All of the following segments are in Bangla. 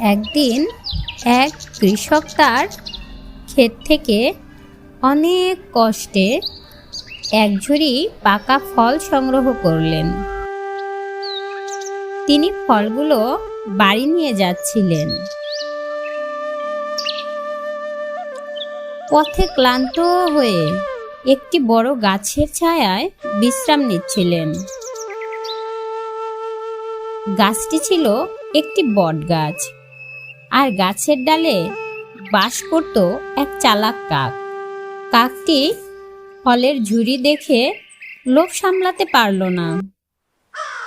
একদিন এক কৃষক তার ক্ষেত থেকে অনেক কষ্টে এক ঝুড়ি পাকা ফল সংগ্রহ করলেন। তিনি ফলগুলো বাড়ি নিয়ে যাচ্ছিলেন। পথে ক্লান্ত হয়ে একটি বড় গাছের ছায়ায় বিশ্রাম নিচ্ছিলেন। গাছটি ছিল একটি বট গাছ আর গাছের ডালে বাস করত এক চালাক কাক। কাকটি ফলের ঝুড়ি দেখে লোভ সামলাতে পারল না।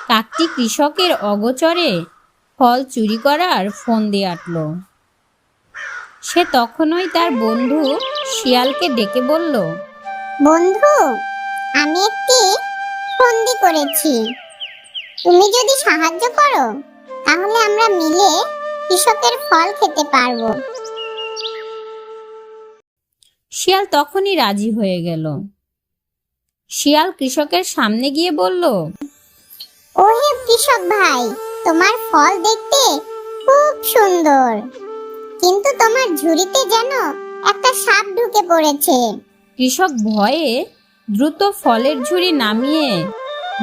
কাকটি কৃষকের অগোচরে ফল চুরি করার ফোন দিয়ে আটল। সে তখনই তার বন্ধু শিয়ালকে ডেকে বলল, বন্ধু, আমি একটি ফন্দি করেছি। তুমি যদি সাহায্য করো, তাহলে আমরা মিলে কৃষকের ফল খেতে পারব। শিয়াল তখনই রাজি হয়ে গেল। শিয়াল কৃষকের সামনে গিয়ে বলল ওহে কৃষক ভাই তোমার ফল দেখতে খুব সুন্দর। কিন্তু তোমার ঝুড়িতে যেন একটা সাপ ঢুকে পড়েছে। কৃষক ভয়ে দ্রুত ফলের ঝুড়ি নামিয়ে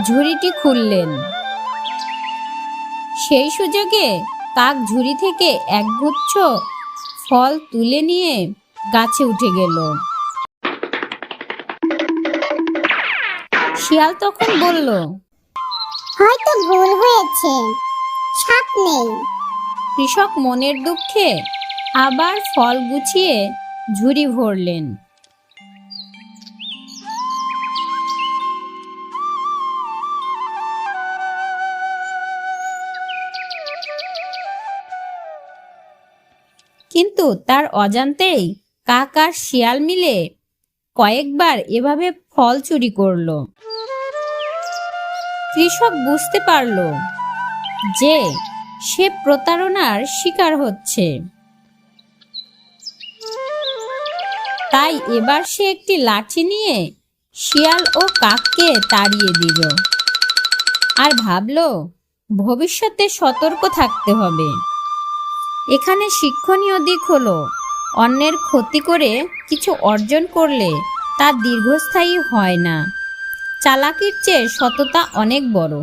ঝুড়িটি খুললেন। সেই সুযোগে কাক ঝুড়ি থেকে একগুচ্ছ ফল তুলে নিয়ে গাছে উঠে গেল। শিয়াল তখন বলল হয়তো ভুল হয়েছে। সাপ নেই। কৃষক মনের দুঃখে আবার ফল গুছিয়ে ঝুড়ি ভরলেন। কিন্তু তার অজান্তেই কাক আর শিয়াল মিলে কয়েকবার এভাবে ফল চুরি করল। কৃষক বুঝতে পারল যে সে প্রতারণার শিকার হচ্ছে। তাই এবার সে একটি লাঠি নিয়ে শিয়াল ও কাককে তাড়িয়ে দিল আর ভাবলো, ভবিষ্যতে সতর্ক থাকতে হবে। এখানে শিক্ষণীয় দিক হলো, অন্যের ক্ষতি করে কিছু অর্জন করলে তা দীর্ঘস্থায়ী হয় না। চালাকির চেয়ে সততা অনেক বড়।